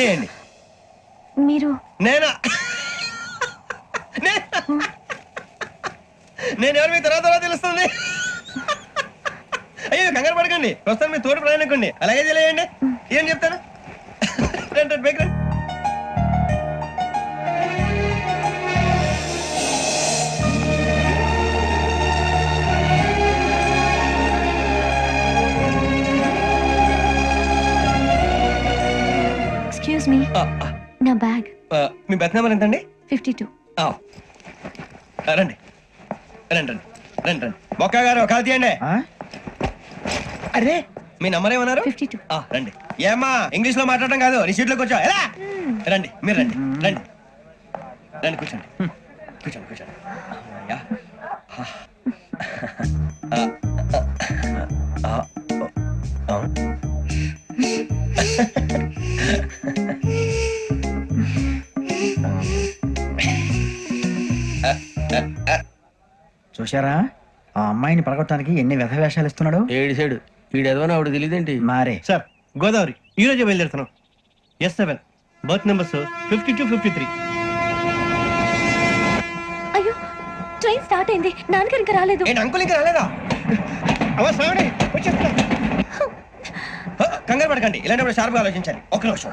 అది లేయండి మీరు నేనా? నేను? ఎవరు మీ తర్వాత తర్వాత తెలుస్తుంది? అయ్యో కంగారు పడకండి. ప్రస్తుతం మీ తోటి ప్రయాణకండి. అలాగే తెలియండి. ఏం చెప్తాను? రండి రండి, ఎక్స్క్యూజ్ మీ నా బ్యాగ్. మీ బెత్ నెంబర్ ఎంతండి? ఫిఫ్టీ టూ రండి. రండి రండి. రండి రండి. బొక్క గారు కాల్ తీయండి. అరే మీ నంబర్ ఏమన్నారు? ఫిఫ్టీ టూ రండి. ఏమ్మా ఇంగ్లీష్లో మాట్లాడడం కాదు నీ సీట్లోకి వచ్చా ఎలా రండి మీరు రండి. రండి. రండి కూర్చోండి. కూర్చోండి కూర్చోండి. ఆ. చూశారా? ఆ అమ్మాయిని పడగొట్టడానికి ఎన్ని వ్యధ వేషాలు ఇస్తున్నాడు? ఏడు సైడు. వీడెదవని ఆవిడ తెలియదేంటి? మారే. సార్ గోదావరి. ఈ రోజే బయలుదేరుతున్నాం. S seven. Berth numbers fifty two fifty three. అయ్యో ట్రైన్ స్టార్ట్ అయింది. నాన్నగారు ఇంకా రాలేదు. ఏంటి అంకుల్ ఇంకా రాలేదా? అవ్వ శ్రావణి వచ్చేస్తున్నా. కంగారు పడకండి. ఇలాంటప్పుడు షార్ప్గా ఆలోచించండి. ఒక్క నిమిషం.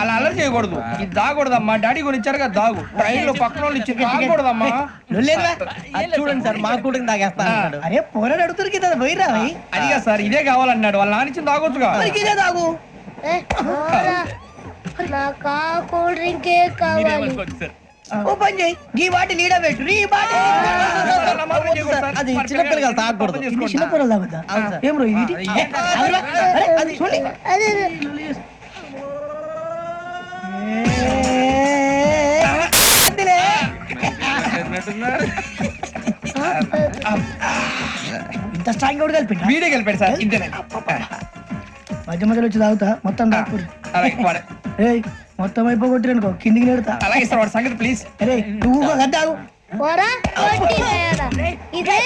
అలా అలర్ చేయకూడదు ఇది దాగకూడదమ్మా డాడీ కొని ఇచ్చారు కదా దాగు ట్రైన్లో పక్కన వాళ్ళు ఇచ్చి దాగకూడదమ్మా చూడండి సార్ మా కూడా తాగేస్తా అరే పోరాడు అడుగుతారు కదా పోయిరా అదిగా సార్ ఇదే కావాలన్నాడు వాళ్ళ నాన్న ఇచ్చింది తాగొచ్చుగా ఇదే. నాకు కూల్ డ్రింకే కావాలి ఓ పని చేయి ఈ వాటి లీడ పెట్టు ఈ వాటి అది చిన్నపిల్లలు తాగకూడదు ఇది చిన్న పొరలు తాగుతా ఏం రో ఇది ఏ, ఆగురా. అరే, అది చూడండి అదే ఇంత స్ట్రాంగ్ కూడా కలిపి వీడే గెలిపాడు సార్ ఇంతేనే. మధ్య మధ్యలో వచ్చి తాగుతా మొత్తం తాగుతుంది ఏయ్ మొత్తం అయిపోగొట్టిరనుకో కిందికి నేడుతా అలాగే సార్ వాడు సంగతి ప్లీజ్ అరే నువ్వు కదా ఇదే.